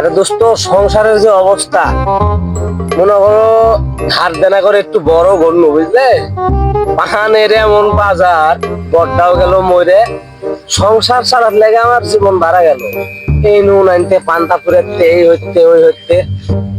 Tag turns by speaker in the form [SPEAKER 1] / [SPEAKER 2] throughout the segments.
[SPEAKER 1] আরে দোস্ত,
[SPEAKER 2] সংসারের যে অবস্থা, মনে করো ধার দেনা করে একটু বড় গণ্য বুঝলে? পাহানের এমন বাজার বড্ডাও গেল মরে সংসার ছাড়ার লেগে আমার জীবন ভাড়া গেল। এই নুন আনতে, পান্তা ফুরেতে এই হইতে, ওই হইতে।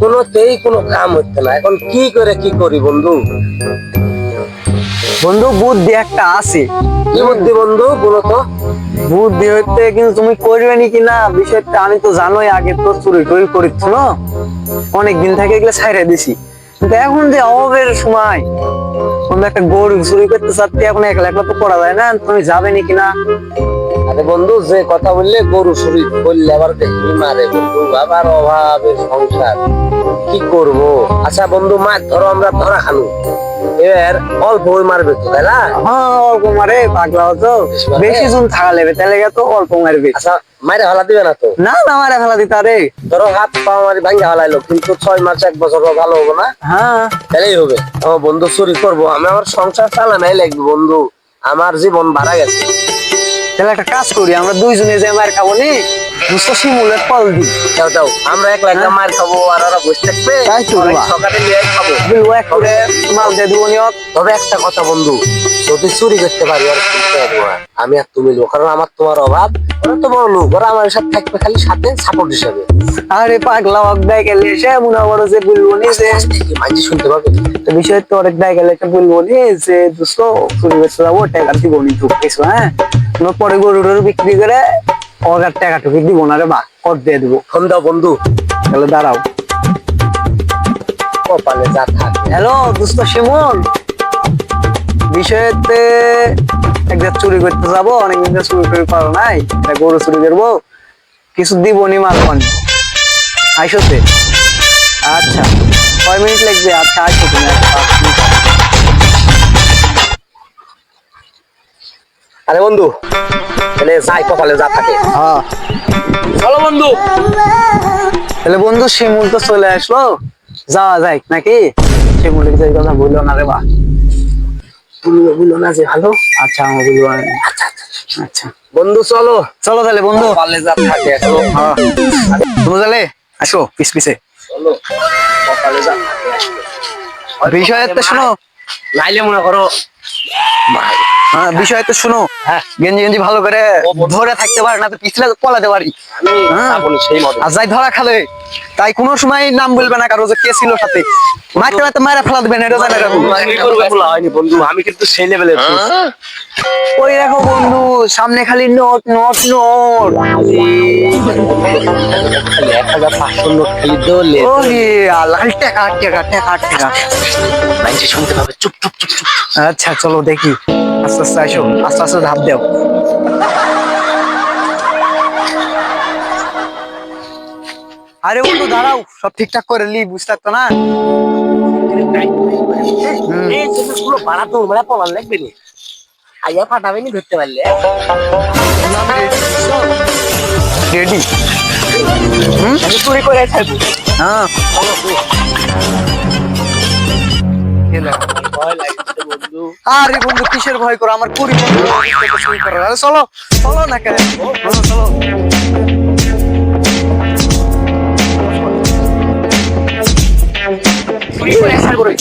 [SPEAKER 2] কোনোতেই কোনো কাম হচ্ছে না। এখন কি করে কি করি বন্ধু?
[SPEAKER 1] বন্ধু বুদ্ধি একটা আছে।
[SPEAKER 2] কি বুদ্ধি বন্ধু বলো তো?
[SPEAKER 1] বুদ্ধি হইতে কিন্তু তুমি করবে নি কিনা বিষয়টা আমি তো জানোই আগে তো চুরি টুরি করিত না? অনেক দিন থেকে এগুলো ছাইড়ে দিছি। কিন্তু এখন যে অভাবের সময় কোনো একটা গরু চুরি করতে চাচ্ছি এখন একলা একলা তো করা যায় না তুমি যাবে নি কিনা?
[SPEAKER 2] আরে বন্ধু যে কথা বললে গরু শরীর বললে আবার দেখি মারে বন্ধু আবার অভাবে সংসার। কি করব? আচ্ছা বন্ধু মাছ ধরো আমরা ধরা খানু। এবার অল্প ওই মারবে তো তাই না?
[SPEAKER 1] হ্যাঁ অল্প মারে পাগলা তো বেশি জন থাকা লেবে তাহলে তো অল্প মারবে।
[SPEAKER 2] আচ্ছা মাইরে হলা দিবে না তো?
[SPEAKER 1] না না মারে ফেলা দিতা রে
[SPEAKER 2] ধরো হাত পা মারি ভাঙ্গা হলাইলো কিন্তু ছয় মাস এক বছর ভালো হব না?
[SPEAKER 1] হ্যাঁ।
[SPEAKER 2] তাহলেই হবে। আমার বন্ধু চুরি করব আমি আমার সংসার চালানাই লাগবে বন্ধু। আমার জীবন বাড়া গেছে।
[SPEAKER 1] তাহলে একটা কাজ করি আমরা দুইজনে যে মার খাব নি দুশো শিমুলের ফল দিই।
[SPEAKER 2] যাও যাও আমরা এক লাইন মার খাব আর ওরা বসে থাকবে।
[SPEAKER 1] তাই তো
[SPEAKER 2] সকালে নিয়ে খাব।
[SPEAKER 1] বিলু এক করে মাল দিয়ে দিব নিয়ত
[SPEAKER 2] তবে একটা কথা বন্ধু যদি চুরি করতে পারি আর কিনতে আমি আর তুমি লোক কারণ আমার তোমার অভাব। ওরা তো বড় লোক ওরা আমার সাথে থাকবে খালি সাথে সাপোর্ট হিসাবে।
[SPEAKER 1] আরে পাগলা অক দেয় গেলে এসে মনে বড় যে বলব নি যে
[SPEAKER 2] মাঝে শুনতে পাবে।
[SPEAKER 1] তো বিষয় তো অনেক দেয় গেলে একটা বলব নি যে দুশো চুরি করতে যাব টাকা দিব নি তো কিছু হ্যাঁ? পরে গরু টরু বিক্রি করে অগার টাকা টুকি দিব না রে বা কর দিয়ে দিবো।
[SPEAKER 2] ফোন দাও বন্ধু।
[SPEAKER 1] তাহলে দাঁড়াও।
[SPEAKER 2] কপালে যা থাকে।
[SPEAKER 1] হ্যালো দুস্থ শিমুল। বিষয়েতে এক চুরি করতে যাব অনেকদিন ধরে চুরি করে পারো নাই গরু চুরি করব। কিছু দিব নি মাল পানি। আইসোতে আচ্ছা কয় মিনিট লাগবে? আচ্ছা আইসো তুমি।
[SPEAKER 2] আরে বন্ধু তাহলে যাই কপালে যা থাকে।
[SPEAKER 1] হ্যাঁ।
[SPEAKER 2] চলো বন্ধু।
[SPEAKER 1] তাহলে বন্ধু শিমুল তো চলে আসলো। যাওয়া যায় নাকি? শিমুলের যে কথা বলল না রে বা।
[SPEAKER 2] বলল বলল না যে ভালো।
[SPEAKER 1] আচ্ছা আমার বলব না। আচ্ছা
[SPEAKER 2] বন্ধু চলো।
[SPEAKER 1] চলো তাহলে বন্ধু।
[SPEAKER 2] কপালে যা থাকে চলো
[SPEAKER 1] হ্যাঁ। তুমি তাহলে আসো পিস পিসে।
[SPEAKER 2] চলো কপালে যা
[SPEAKER 1] বিষয় তো শোনো।
[SPEAKER 2] নাইলে মনে করো ভাই।
[SPEAKER 1] বিষয় তো শোনো
[SPEAKER 2] হ্যাঁ।
[SPEAKER 1] গেঞ্জি গেঞ্জি ভালো করে ধরে থাকতে পারে না তো পিছলে পলাতে পারি। হ্যাঁ। আর যাই ধরা খালে তাই কোনো সময় নাম বলবে না কারও যে কে ছিল সাথে। মারতে মারতে মারা ফেলা দেবে না এটা জানে রাখো
[SPEAKER 2] বলা হয়নি বন্ধু। আমি কিন্তু সেই লেভেলে
[SPEAKER 1] ওই দেখো বন্ধু সামনে খালি নোট নোট নোট।
[SPEAKER 2] এক হাজার পাঁচশো নোট খালি দোলে।
[SPEAKER 1] আল্লাহ টাকা টাকা টাকা টাকা।
[SPEAKER 2] শুনতে পাবে চুপ চুপ চুপ চুপ।
[SPEAKER 1] আচ্ছা চলো দেখি। আস্তে আস্তে আসো আস্তে আস্তে ধাপ দেও। আরে বন্ধু দাঁড়াও সব ঠিকঠাক করে লি বুঝতে পারতো না?
[SPEAKER 2] ভাড়া তো ভাড়া পলার লাগবে নি। আইয়া ফাটাবে নি ধরতে পারলে।
[SPEAKER 1] রেডি
[SPEAKER 2] চুরি করে থাকব
[SPEAKER 1] হ্যাঁ।
[SPEAKER 2] ভয় বন্ধু
[SPEAKER 1] আরে বন্ধু কিসের ভয় করো? আমার বন্ধু শুরু করো আরে চলো চলো না কেন? চলো চলো।
[SPEAKER 2] করে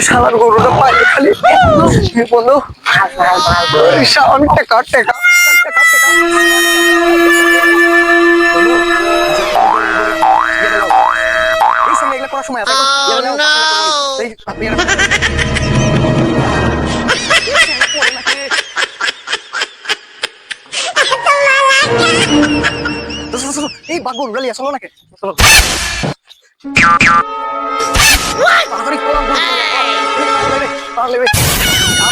[SPEAKER 1] শালার গরুটা খালি বন্ধু টাকা সময় এই বাগুন গালিয়া চলো নাকি চলো গরু।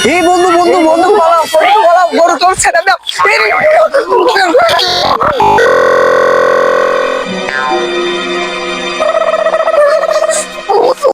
[SPEAKER 1] এই বন্ধু বন্ধু বন্ধু বলা বন্ধু পালাও গরু দাও। এই,